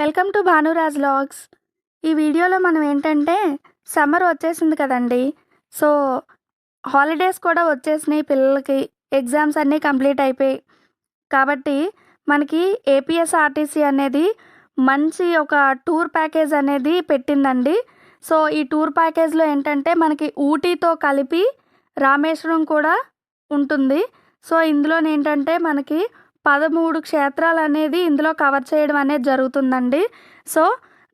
Welcome to Bhanuraj logs. ఈ వీడియోలో మనం ఏంటంటే సమ్మర్ వచ్చేసింది కదండి. సో హాలిడేస్ కూడా వచ్చేసినాయి పిల్లలకి. ఎగ్జామ్స్ అన్నీ కంప్లీట్ అయిపోయి కాబట్టి మనకి ఏపీఎస్ఆర్టీసీ అనేది మంచి ఒక టూర్ ప్యాకేజ్ అనేది పెట్టిందండి. సో ఈ టూర్ ప్యాకేజ్లో ఏంటంటే మనకి ఊటీతో కలిపి రామేశ్వరం కూడా ఉంటుంది. సో ఇందులో ఏంటంటే మనకి పదమూడు క్షేత్రాలు అనేది ఇందులో కవర్ చేయడం అనేది జరుగుతుందండి. సో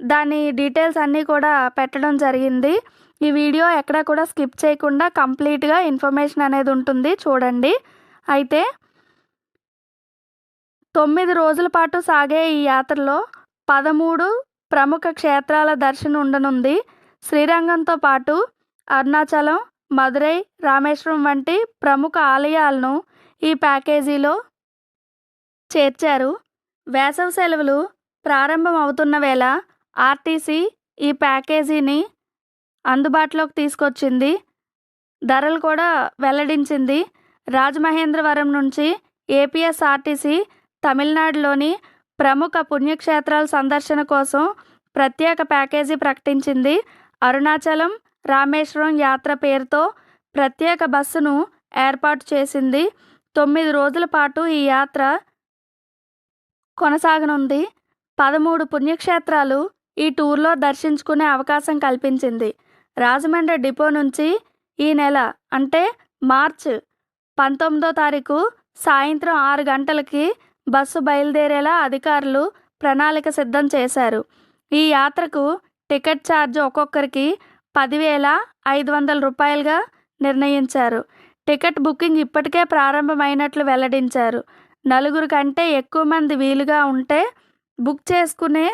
దాని డీటెయిల్స్ అన్నీ కూడా పెట్టడం జరిగింది. ఈ వీడియో ఎక్కడ కూడా స్కిప్ చేయకుండా కంప్లీట్గా ఇన్ఫర్మేషన్ అనేది ఉంటుంది. చూడండి. అయితే తొమ్మిది రోజుల పాటు సాగే ఈ యాత్రలో పదమూడు ప్రముఖ క్షేత్రాల దర్శనం ఉండనుంది. శ్రీరంగంతో పాటు అరుణాచలం మదురై రామేశ్వరం వంటి ప్రముఖ ఆలయాలను ఈ ప్యాకేజీలో చేర్చారు. వేసవి సెలవులు ప్రారంభం అవుతున్న వేళ ఆర్టీసీ ఈ ప్యాకేజీని అందుబాటులోకి తీసుకొచ్చింది. ధరలు కూడా వెల్లడించింది. రాజమహేంద్రవరం నుంచి ఏపీఎస్ఆర్టీసీ తమిళనాడులోని ప్రముఖ పుణ్యక్షేత్రాల సందర్శన కోసం ప్రత్యేక ప్యాకేజీ ప్రకటించింది. అరుణాచలం రామేశ్వరం యాత్ర పేరుతో ప్రత్యేక బస్సును ఏర్పాటు చేసింది. తొమ్మిది రోజుల పాటు ఈ యాత్ర కొనసాగనుంది. పదమూడు పుణ్యక్షేత్రాలు ఈ టూర్లో దర్శించుకునే అవకాశం కల్పించింది. రాజమండ్రి డిపో నుంచి ఈ నెల అంటే మార్చ్ పంతొమ్మిదో తారీఖు సాయంత్రం ఆరు గంటలకి బస్సు బయలుదేరేలా అధికారులు ప్రణాళిక సిద్ధం చేశారు. ఈ యాత్రకు టికెట్ ఛార్జ్ ఒక్కొక్కరికి పదివేల ఐదు వందల రూపాయలుగా నిర్ణయించారు. టికెట్ బుకింగ్ ఇప్పటికే ప్రారంభమైనట్లు వెల్లడించారు. నలుగురు కంటే ఎక్కువ మంది వీలుగా ఉంటే బుక్ చేసుకునే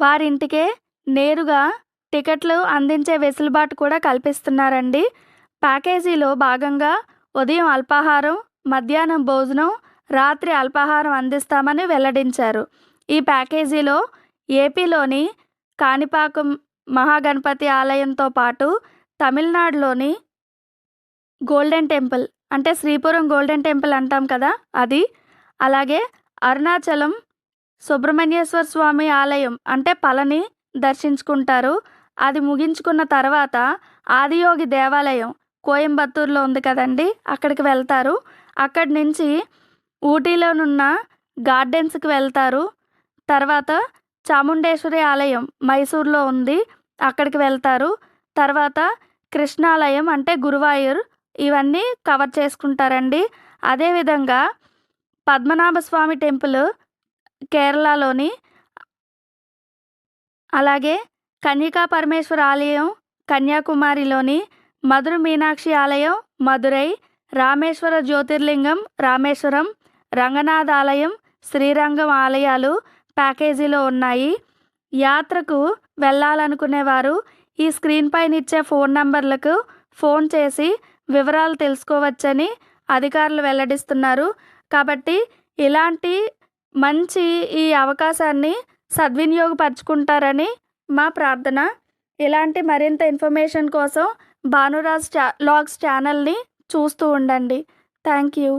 వారింటికే నేరుగా టికెట్లు అందించే వెసులుబాటు కూడా కల్పిస్తున్నారండి. ప్యాకేజీలో భాగంగా ఉదయం అల్పాహారం మధ్యాహ్నం భోజనం రాత్రి అల్పాహారం అందిస్తామని వెల్లడించారు. ఈ ప్యాకేజీలో ఏపీలోని కాణిపాకం మహాగణపతి ఆలయంతో పాటు తమిళనాడులోని గోల్డెన్ టెంపుల్ అంటే శ్రీపురం గోల్డెన్ టెంపుల్ అంటాం కదా అది. అలాగే అరుణాచలం సుబ్రహ్మణ్యేశ్వర స్వామి ఆలయం అంటే పళని దర్శించుకుంటారు. అది ముగించుకున్న తర్వాత ఆదియోగి దేవాలయం కోయంబత్తూరులో ఉంది కదండి అక్కడికి వెళ్తారు. అక్కడి నుంచి ఊటీలోనున్న గార్డెన్స్కి వెళ్తారు. తర్వాత చాముండేశ్వరి ఆలయం మైసూర్లో ఉంది అక్కడికి వెళ్తారు. తర్వాత కృష్ణాలయం అంటే గురువాయూర్ ఇవన్నీ కవర్ చేసుకుంటారండి. అదేవిధంగా పద్మనాభ స్వామి టెంపుల్ కేరళలోని అలాగే కన్యకా పరమేశ్వర ఆలయం కన్యాకుమారిలోని మధుర మీనాక్షి ఆలయం మధురై రామేశ్వర జ్యోతిర్లింగం రామేశ్వరం రంగనాథ ఆలయం శ్రీరంగం ఆలయాలు ప్యాకేజీలో ఉన్నాయి. యాత్రకు వెళ్ళాలనుకునేవారు ఈ స్క్రీన్ పైన ఇచ్చే ఫోన్ నంబర్లకు ఫోన్ చేసి వివరాలు తెలుసుకోవచ్చని అధికారులు వెల్లడిస్తున్నారు. కాబట్టి ఇలాంటి మంచి ఈ అవకాశాన్ని సద్వినియోగపరుచుకుంటారని మా ప్రార్థన. ఇలాంటి మరింత ఇన్ఫర్మేషన్ కోసం భానురాజ్ చా లాగ్స్ ఛానల్ని చూస్తూ ఉండండి. Thank you.